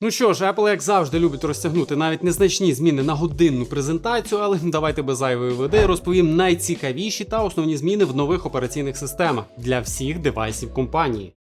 Ну що ж, Apple, як завжди, любить розтягнути навіть незначні зміни на годинну презентацію, але давайте без зайвої води розповім найцікавіші та основні зміни в нових операційних системах для всіх девайсів компанії.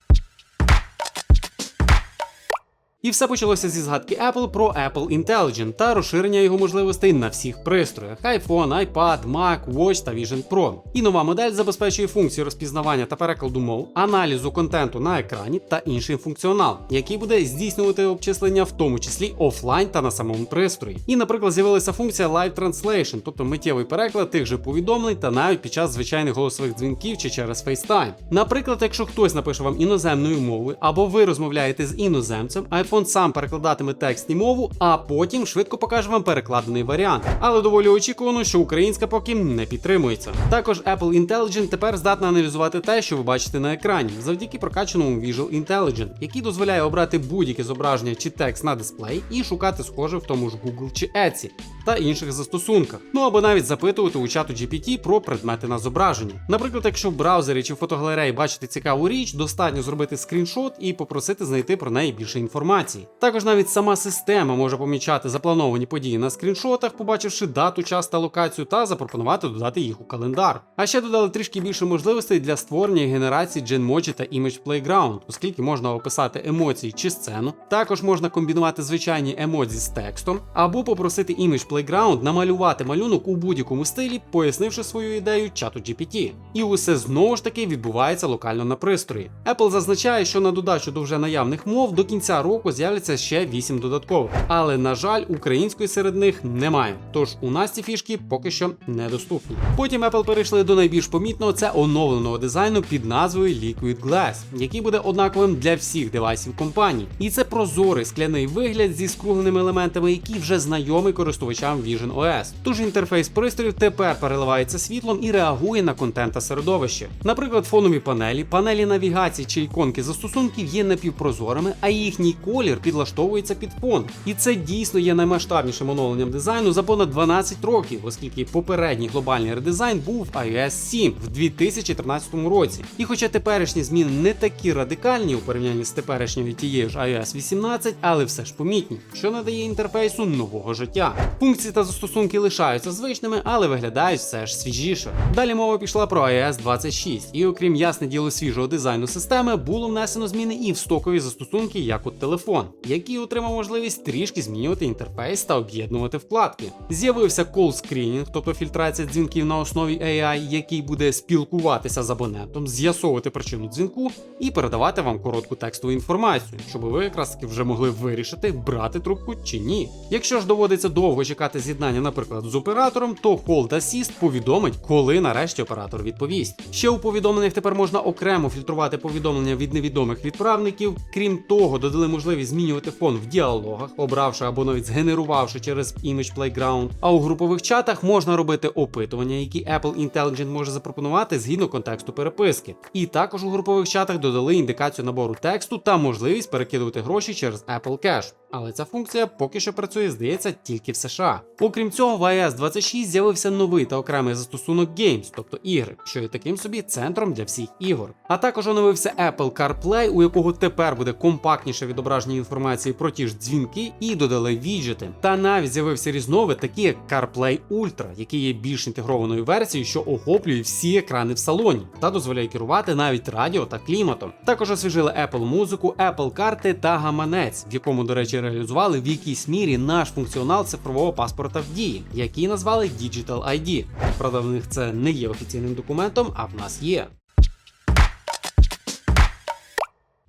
І все почалося зі згадки Apple про Apple Intelligent та розширення його можливостей на всіх пристроях: iPhone, iPad, Mac, Watch та Vision Pro. І нова модель забезпечує функції розпізнавання та перекладу мов, аналізу контенту на екрані та інший функціонал, який буде здійснювати обчислення, в тому числі офлайн та на самому пристрої. І, наприклад, з'явилася функція Live Translation, тобто миттєвий переклад тих же повідомлень та навіть під час звичайних голосових дзвінків чи через FaceTime. Наприклад, якщо хтось напише вам іноземною мовою або ви розмовляєте з іноземцем, iPhone сам перекладатиме текст і мову, а потім швидко покаже вам перекладений варіант. Але доволі очікувано, що українська поки не підтримується. Також Apple Intelligent тепер здатна аналізувати те, що ви бачите на екрані, завдяки прокачаному Visual Intelligent, який дозволяє обрати будь-яке зображення чи текст на дисплей і шукати схоже в тому ж Google чи Etsy та інших застосунках. Ну або навіть запитувати у чату GPT про предмети на зображенні. Наприклад, якщо в браузері чи фотогалереї бачите цікаву річ, достатньо зробити скріншот і попросити знайти про неї більше інформації. Також навіть сама система може помічати заплановані події на скріншотах, побачивши дату, час та локацію, та запропонувати додати їх у календар. А ще додали трішки більше можливостей для створення генерації Genmoji та Image Playground, оскільки можна описати емоції чи сцену. Також можна комбінувати звичайні емодзі з текстом, або попросити Image Playground намалювати малюнок у будь-якому стилі, пояснивши свою ідею чату GPT. І усе знову ж таки відбувається локально на пристрої. Apple зазначає, що на додачу до вже наявних мов до кінця року з'являться ще 8 додаткових. Але на жаль, української серед них немає. Тож у нас ці фішки поки що недоступні. Потім Apple перейшли до найбільш помітного це оновленого дизайну під назвою Liquid Glass, який буде однаковим для всіх девайсів компанії. І це прозорий скляний вигляд зі скругленими елементами, які вже знайомий користувачам Vision OS. Тож інтерфейс пристроїв тепер переливається світлом і реагує на контент та середовище. Наприклад, фонові панелі, панелі навігації чи іконки застосунків є напівпрозорими, а їхній колір підлаштовується під фон. І це дійсно є наймасштабнішим оновленням дизайну за понад 12 років, оскільки попередній глобальний редизайн був iOS 7 в 2013 році. І хоча теперішні зміни не такі радикальні у порівнянні з теперішньою тією ж iOS 18, але все ж помітні, що надає інтерфейсу нового життя. Функції та застосунки лишаються звичними, але виглядають все ж свіжіше. Далі мова пішла про iOS 26, і окрім ясне діло свіжого дизайну системи, було внесено зміни і в стокові застосунки, як от телефон, який отримав можливість трішки змінювати інтерфейс та об'єднувати вкладки. З'явився screening, тобто фільтрація дзвінків на основі AI, який буде спілкуватися з абонентом, з'ясовувати причину дзвінку і передавати вам коротку текстову інформацію, щоб ви якраз таки вже могли вирішити, брати трубку чи ні. Якщо ж доводиться довго чекати з'єднання, наприклад, з оператором, то Hold Assist повідомить, коли нарешті оператор відповість. Ще у повідомленнях тепер можна окремо фільтрувати повідомлення від невідомих відправників. Крім того, додали можливість змінювати фон в діалогах, обравши або навіть згенерувавши через Image Playground. А у групових чатах можна робити опитування, які Apple Intelligent може запропонувати згідно контексту переписки. І також у групових чатах додали індикацію набору тексту та можливість перекидувати гроші через Apple Cash. Але ця функція поки що працює, здається, тільки в США. Окрім цього, в iOS 26 з'явився новий та окремий застосунок Games, тобто ігри, що є таким собі центром для всіх ігор. А також оновився Apple CarPlay, у якого тепер буде компактніше відображення інформації про ті ж дзвінки, і додали віджити. Та навіть з'явився різновид, такий як CarPlay Ultra, який є більш інтегрованою версією, що охоплює всі екрани в салоні та дозволяє керувати навіть радіо та кліматом. Також освіжили Apple музику, Apple карти та гаманець, в якому, до речі, реалізували в якійсь мірі наш функціонал цифрового паспорта в дії, який назвали Digital ID. Правда, в них це не є офіційним документом, а в нас є.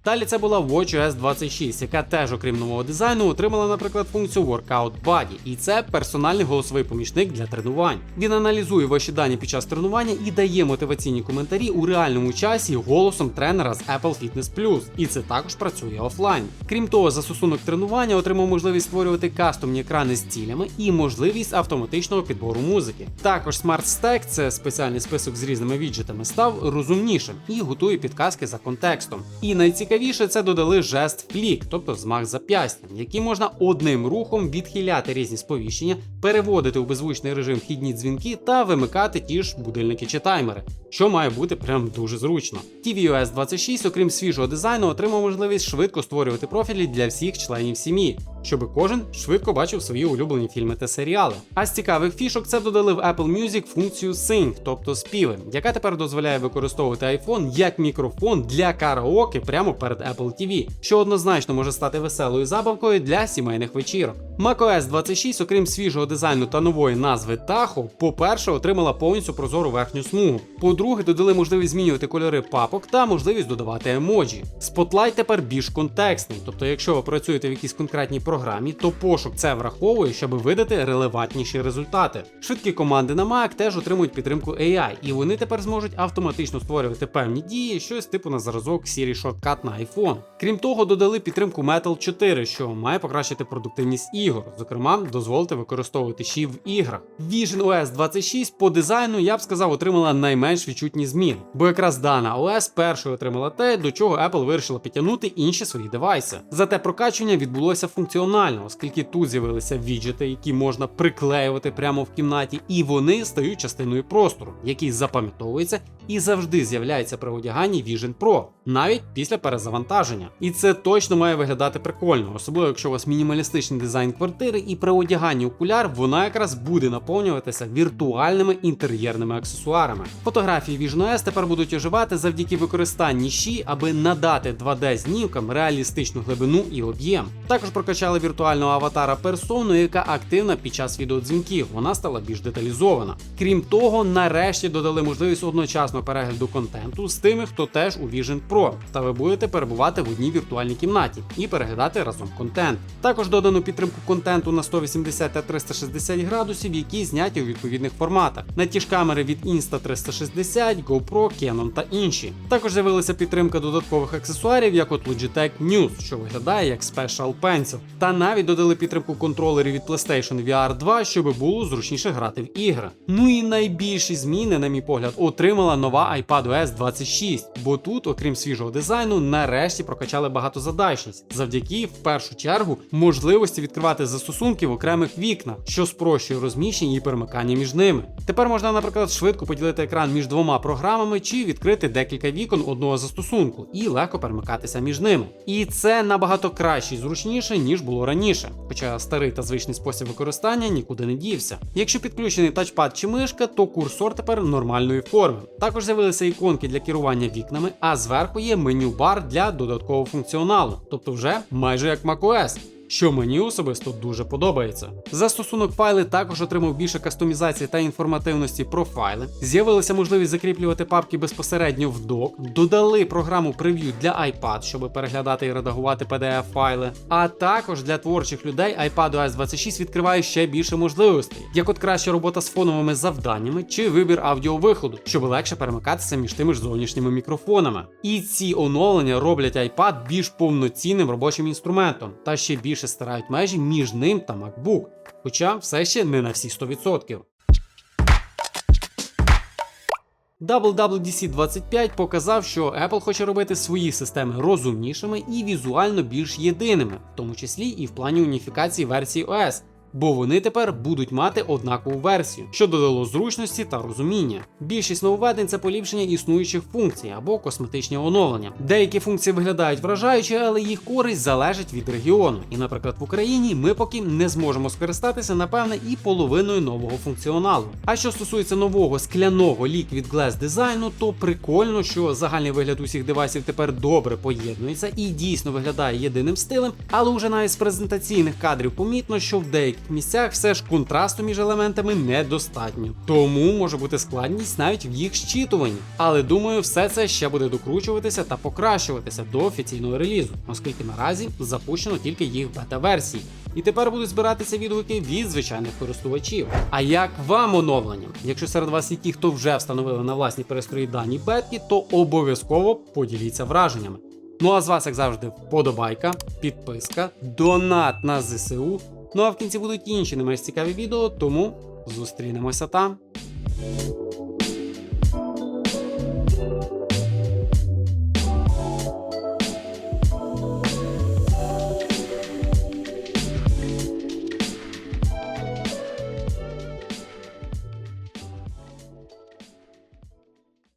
Далі це була WatchOS 26, яка теж, окрім нового дизайну, отримала, наприклад, функцію Workout Buddy. І це персональний голосовий помічник для тренувань. Він аналізує ваші дані під час тренування і дає мотиваційні коментарі у реальному часі голосом тренера з Apple Fitness Plus. І це також працює офлайн. Крім того, застосунок тренування отримав можливість створювати кастомні екрани з цілями і можливість автоматичного підбору музики. Також Smart Stack, це спеціальний список з різними віджитами, став розумнішим і готує підказки за контекстом. І найцікавіше найцікавіше це додали жест флік, тобто змах зап'ястям, який можна одним рухом відхиляти різні сповіщення, переводити у беззвучний режим вхідні дзвінки та вимикати ті ж будильники чи таймери, що має бути прям дуже зручно. tvOS 26, окрім свіжого дизайну, отримав можливість швидко створювати профілі для всіх членів сім'ї, щоб кожен швидко бачив свої улюблені фільми та серіали. А з цікавих фішок це додали в Apple Music функцію Sync, тобто співи, яка тепер дозволяє використовувати iPhone як мікрофон для караоке прямо перед Apple TV, що однозначно може стати веселою забавкою для сімейних вечірок. macOS 26, окрім свіжого дизайну та нової назви Tahoe, по-перше, отримала повністю прозору верхню смугу. По-друге, додали можливість змінювати кольори папок та можливість додавати емоджі. Spotlight тепер більш контекстний, тобто, якщо ви працюєте в якійсь конкретній програмі, то пошук це враховує, щоб видати релевантніші результати. Швидкі команди на Mac теж отримують підтримку AI, і вони тепер зможуть автоматично створювати певні дії, щось типу на зразок Siri Shortcut на iPhone. Крім того, додали підтримку Metal 4, що має покращити продуктивність ігор, зокрема, дозволити використовувати й в іграх. Vision OS 26 по дизайну я б сказав отримала найменш відчутні зміни, бо якраз дана OS першою отримала те, до чого Apple вирішила підтягнути інші свої девайси. Зате прокачування відбулося функціонально, оскільки тут з'явилися віджити, які можна приклеювати прямо в кімнаті, і вони стають частиною простору, який запам'ятовується і завжди з'являється при одяганні Vision Pro, навіть після перезавантаження. І це точно має виглядати прикольно, особливо якщо у вас мінімалістичний дизайн квартири, і при одяганні окуляр вона якраз буде наповнюватися віртуальними інтер'єрними аксесуарами. Фотографії Vision OS тепер будуть оживати завдяки використанні щі, аби надати 2D знімкам реалістичну глибину і об'єм. Також прокачали віртуального аватара персону, яка активна під час відеодзвінків. Вона стала більш деталізована. Крім того, нарешті додали можливість одночасно перегляду контенту з тими, хто теж у Vision Pro, та ви будете перебувати в одній віртуальній кімнаті і переглядати разом контент. Також додано підтримку контенту на 180 та 360 градусів, які зняті у відповідних форматах. На ті ж камери від Insta360, GoPro, Canon та інші. Також з'явилася підтримка додаткових аксесуарів, як от Logitech News, що виглядає як Special Pencil. Та навіть додали підтримку контролерів від PlayStation VR 2, щоб було зручніше грати в ігри. Ну і найбільші зміни, на мій погляд, отримала нова iPadOS 26, бо тут, окрім свіжого дизайну, нарешті прокачали багатозадачність, завдяки в першу чергу можливості відкривати застосунки в окремих вікнах, що спрощує розміщення і перемикання між ними. Тепер можна, наприклад, швидко поділити екран між двома програмами чи відкрити декілька вікон одного застосунку і легко перемикатися між ними. І це набагато краще і зручніше, ніж було раніше. Хоча старий та звичний спосіб використання нікуди не дівся. Якщо підключений тачпад чи мишка, то курсор тепер нормальної форми. Також з'явилися іконки для керування вікнами, а зверху є меню бар для додаткового функціоналу, тобто вже майже як macOS що мені особисто дуже подобається. Застосунок файли також отримав більше кастомізації та інформативності про файли. З'явилася можливість закріплювати папки безпосередньо в док, додали програму прев'ю для iPad, щоб переглядати і редагувати pdf файли. А також для творчих людей iPadOS 26 відкриває ще більше можливостей, як от краща робота з фоновими завданнями чи вибір аудіовиходу, щоб легше перемикатися між тими ж зовнішніми мікрофонами. І ці оновлення роблять iPad більш повноцінним робочим інструментом та ще більше більше стирають межі між ним та MacBook, хоча все ще не на всі 100%. WWDC 25 показав, що Apple хоче робити свої системи розумнішими і візуально більш єдиними, в тому числі і в плані уніфікації версії OS бо вони тепер будуть мати однакову версію, що додало зручності та розуміння. Більшість нововведень це поліпшення існуючих функцій або косметичні оновлення. Деякі функції виглядають вражаюче, але їх користь залежить від регіону. І, наприклад, в Україні ми поки не зможемо скористатися, напевне, і половиною нового функціоналу. А що стосується нового скляного Liquid Glass дизайну, то прикольно, що загальний вигляд усіх девайсів тепер добре поєднується і дійсно виглядає єдиним стилем, але вже навіть з презентаційних кадрів помітно, що в деяких місцях все ж контрасту між елементами недостатньо. Тому може бути складність навіть в їх щитуванні. Але думаю, все це ще буде докручуватися та покращуватися до офіційного релізу, оскільки наразі запущено тільки їх бета-версії. І тепер будуть збиратися відгуки від звичайних користувачів. А як вам оновлення? Якщо серед вас є ті, хто вже встановили на власні пристрої дані бетки, то обов'язково поділіться враженнями. Ну а з вас, як завжди, вподобайка, підписка, донат на ЗСУ Ну а в кінці будуть інші не менш цікаві відео, тому зустрінемося там.